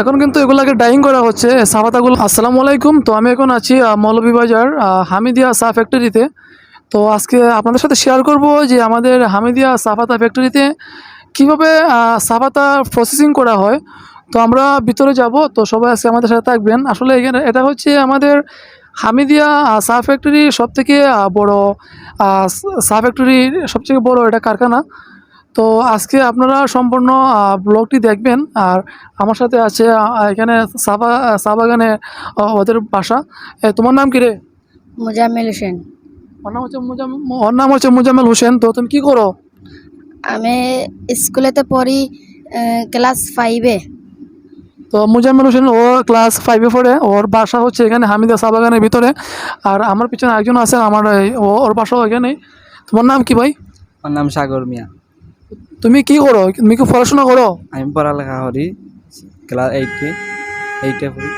এখন কিন্তু এগুলাকে ডাইং করা হচ্ছে। চা পাতাগুলো আসসালামু আলাইকুম। তো আমি এখন আছি মৌলভীবাজার হামিদিয়া চা ফ্যাক্টরিতে তো আজকে আপনাদের সাথে শেয়ার করব যে আমাদের হামিদিয়া পাতা ফ্যাক্টরিতে কীভাবে পাতা প্রসেসিং করা হয়। তো আমরা ভিতরে যাব, তো সবাই আজকে আমাদের সাথে থাকবেন। আসলে এখানে এটা হচ্ছে আমাদের হামিদিয়া চা ফ্যাক্টরি সব থেকে বড় চা ফ্যাক্টরির সবথেকে বড় এটা কারখানা। তো আজকে আপনারা সম্পূর্ণ ব্লগটি দেখবেন আর আমার সাথে আছে এখানে সাবা বা- চা বাগানে ওদের বাসা। তোমার নাম কি রে? মুজাম্মিল হোসেন। ওর নাম হচ্ছে মুজাম- ওর নাম হচ্ছে মুজাম্মেল হোসেন। তো তুমি কি করো? আমি স্কুলেতে পড়ি ক্লাস ফাইভে তো মুজাম্মেল হোসেন ও ক্লাস ফাইভে পড়ে। ওর বাসা হচ্ছে এখানে হামিদা চা বাগানের ভিতরে। আর আমার পিছনে একজন আছে আমার ওর বাসাও এখানেই। তোমার নাম কি ভাই? আমার নাম সাগর মিয়া। তুমি কি করো? তুমি কি পড়াশোনা করো? আমি পড়ালেখা করি ক্লাস এইটে এইটে পড়ি।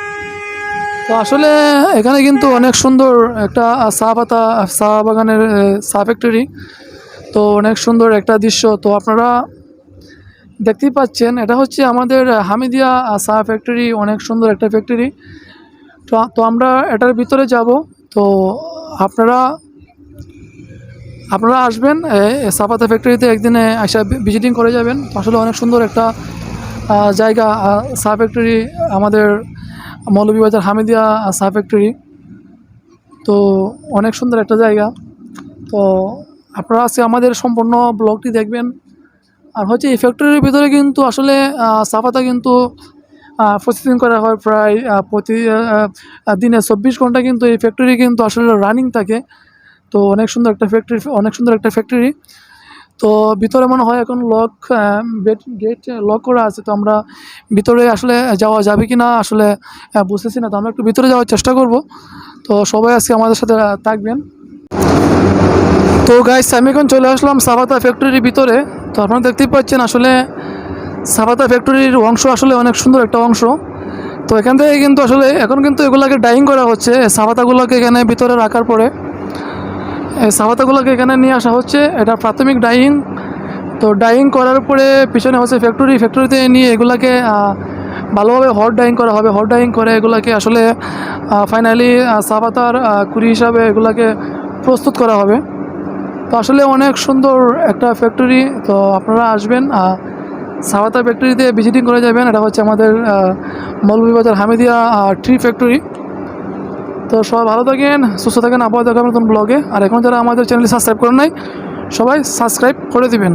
তো আসলে এখানে কিন্তু অনেক সুন্দর একটা চা পাতা চা বাগানের চা ফ্যাক্টরি তো অনেক সুন্দর একটা দৃশ্য। তো আপনারা দেখতেই পাচ্ছেন এটা হচ্ছে আমাদের হামিদিয়া চা ফ্যাক্টরি অনেক সুন্দর একটা ফ্যাক্টরি তো তো আমরা এটার ভিতরে যাব। তো আপনারা আপনারা আসবেন, এ- এ চা পাতা ফ্যাক্টরিতে একদিনে আসা ভিজিটিং করে যাবেন। আসলে অনেক সুন্দর একটা জায়গা চা ফ্যাক্টরি আমাদের মৌলভীবাজার হামিদিয়া চা ফ্যাক্টরি তো অনেক সুন্দর একটা জায়গা। তো আপনারা আজকে আমাদের সম্পূর্ণ ব্লগটি দেখবেন। আর হচ্ছে এই ফ্যাক্টরির ভিতরে কিন্তু আসলে পাতা কিন্তু প্রতিদিন করা হয় প্রায় প্রতি দিনে চব্বিশ ঘণ্টা কিন্তু এই ফ্যাক্টরি কিন্তু আসলে রানিং থাকে। তো অনেক সুন্দর একটা ফ্যাক্টরি অনেক সুন্দর একটা ফ্যাক্টরি তো ভিতরে মনে হয় এখন লক গেট লক করা আছে। তো আমরা ভিতরে আসলে যাওয়া যাবে কি না আসলে বুঝতেছি না। তো আমরা একটু ভিতরে যাওয়ার চেষ্টা করব। তো সবাই আজকে আমাদের সাথে থাকবেন। তো গাইস আমি এখন চলে আসলাম সাবাতা ফ্যাক্টরির ভিতরে। তো আপনারা দেখতেই পাচ্ছেন আসলে সাবাতা ফ্যাক্টরির অংশ আসলে অনেক সুন্দর একটা অংশ। তো এখান থেকে কিন্তু আসলে, এখন কিন্তু এগুলাকে ডাইং করা হচ্ছে। সাবাতাগুলোকে এখানে ভিতরে রাখার পরে। সাবাতাগুলোকে এখানে নিয়ে আসা হচ্ছে। এটা প্রাথমিক ডাইং তো ডাইং করার পরে পিছনে হচ্ছে ফ্যাক্টরি ফ্যাক্টরিতে নিয়ে এগুলাকে ভালোভাবে হট ডাইং করা হবে। হট ডাইং করে এগুলাকে আসলে ফাইনালি সাবাতার কুড়ি হিসাবে এগুলাকে প্রস্তুত করা হবে। তো আসলে অনেক সুন্দর একটা ফ্যাক্টরি তো আপনারা আসবেন সাবাতা ফ্যাক্টরিতে ভিজিটিং করে যাবেন। এটা হচ্ছে আমাদের মৌলভীবাজার হামিদিয়া ট্রি ফ্যাক্টরি তো সবাই ভালো থাকেন, সুস্থ থাকেন, আবহাওয়া দেখাবেন নতুন ব্লগে। আর এখন যারা আমাদের চ্যানেলটি সাবস্ক্রাইব করেন নাই, সবাই সাবস্ক্রাইব করে দিবেন।